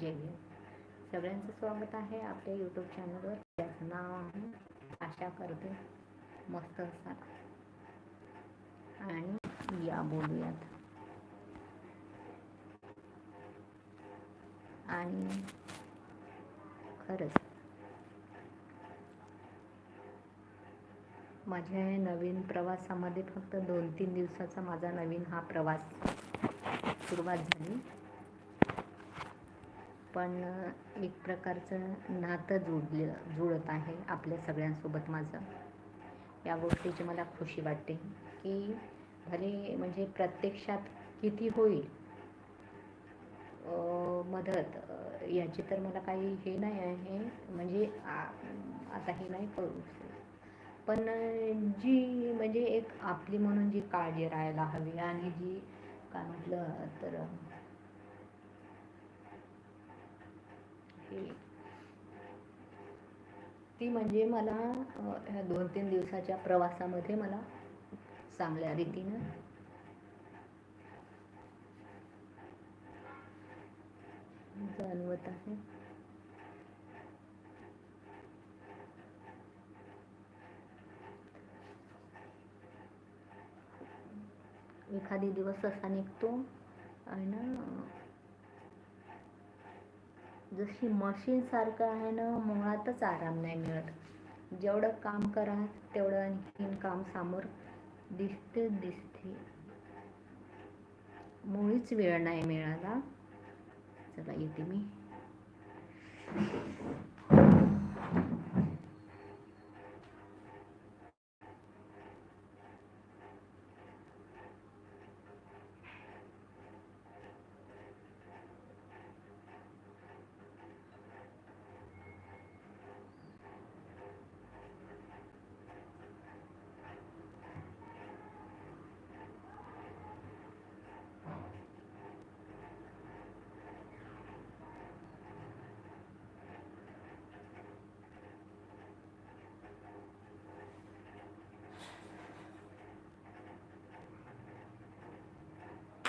जय सगळ्यांचं स्वागत आहे आपल्या यूट्यूब चॅनलवर त्याचं नाव आहे आशा करते. मस्त असा आणि या बोलूयात. आणि खरंच माझ्या या नवीन प्रवासामध्ये फक्त दोन तीन दिवसाचा माझा नवीन हा प्रवास सुरुवात झाली. पण एक प्रकारचं नातं जोडलं जुळत आहे आपल्या सगळ्यांसोबत माझं. या गोष्टीची मला खुशी वाटते की भले म्हणजे प्रत्यक्षात किती होईल मदत याची तर मला काही हे नाही आहे. म्हणजे आ- आता हे नाही करू पण जी म्हणजे एक आपली म्हणून जी काळजी राहायला हवी आणि जी काय म्हटलं तर केली. ती म्हणजे मला ह्या दोन तीन दिवसाच्या प्रवासामध्ये मला चांगल्या रीतीनं जाणवत आहे. एखादी दिवस असा निघतो आणि ना जशी मशीनसारखं आहे ना मुळातच आराम नाही मिळत. जेवढं काम करा तेवढं आणखीन काम समोर दिसते दिसते. मुळीच वेळ नाही मिळाला. चला येते मी.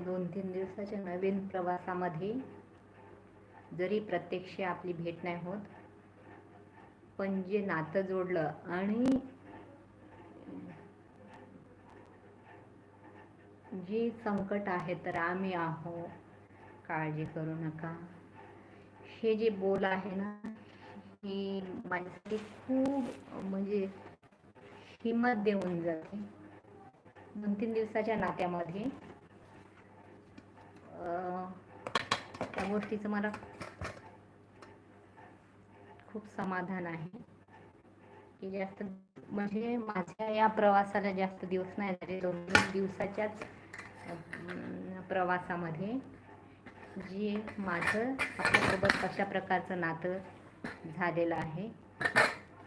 दोन तीन दिवसाच्या नवीन प्रवासामध्ये जरी प्रत्यक्ष आपली भेट नाही होत पण जे नातं जोडलं आणि जी संकट आहे तर आम्ही आहो काळजी करू नका. हे जे बोल आहे ना ही माझ्यासाठी खूप म्हणजे हिंमत देऊन जाते. दोन तीन दिवसाच्या नात्यामध्ये अं, त्या गोष्टीचं मला खूप समाधान आहे. की जास्त म्हणजे माझ्या या प्रवासाला जास्त दिवस नाही झाले. दोन तीन दिवसाच्याच प्रवासामध्ये जे माझं आपल्यासोबत कशा प्रकारचं नातं झालेलं आहे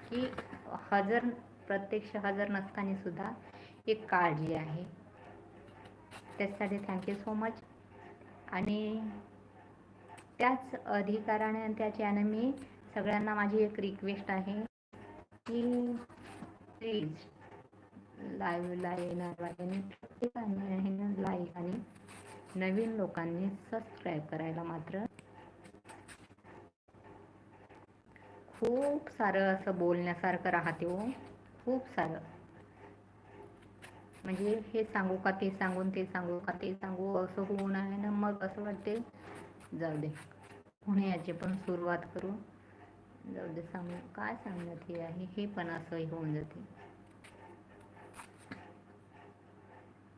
की हजर प्रत्यक्ष हजर नसताना सुद्धा एक काळजी आहे. त्यासाठी थँक्यू सो मच आणि त्याच अधिकाराने आणि मी सगळ्यांना माझी एक रिक्वेस्ट आहे की प्लीज लाईव्हला येणाऱ्यांनी प्रत्येकाने आहे. ना लाईक आणि नवीन लोकांनी सबस्क्राईब करायला मात्र खूप सारं असं बोलण्यासारखं राहते हो. खूप सारं. म्हणजे हे सांगू का ते सांगून ते सांगू का ते सांगू असं होऊन आहे ना मग असं वाटते. जाऊ दे. पुणे याची पण सुरुवात करू. जाऊ दे सांगू. काय सांगण्यात हे आहे? हे पण असं होऊन जाते.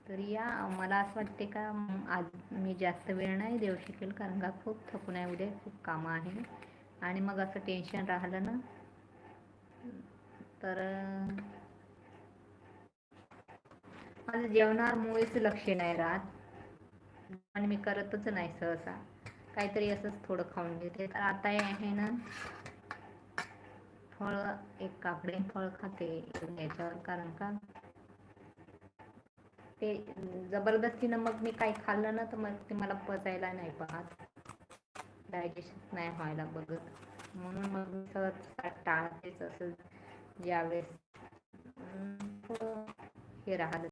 तर या मला असं वाटते का आज मी जास्त वेळ नाही देऊ शकेल कारण का खूप थकून आहे उद्या खूप कामं आहे. आणि मग असं टेन्शन राहिलं ना तर माझं जेवणावर मुळीच लक्ष नाही राहत. आणि मी करतच नाही सहसा. काहीतरी असंच थोडं खाऊन घेते. तर आता आहे ना फळ एक काकडी फळ खाते याच्यावर. कारण का? ते जबरदस्तीनं मग मी काही खाल्लं ना तर मग ते मला पचायला नाही पाहत. डायजेशन नाही व्हायला बघत. म्हणून मग मी सहज टाळतेच असं. ज्यावेळेस हे राहिलं.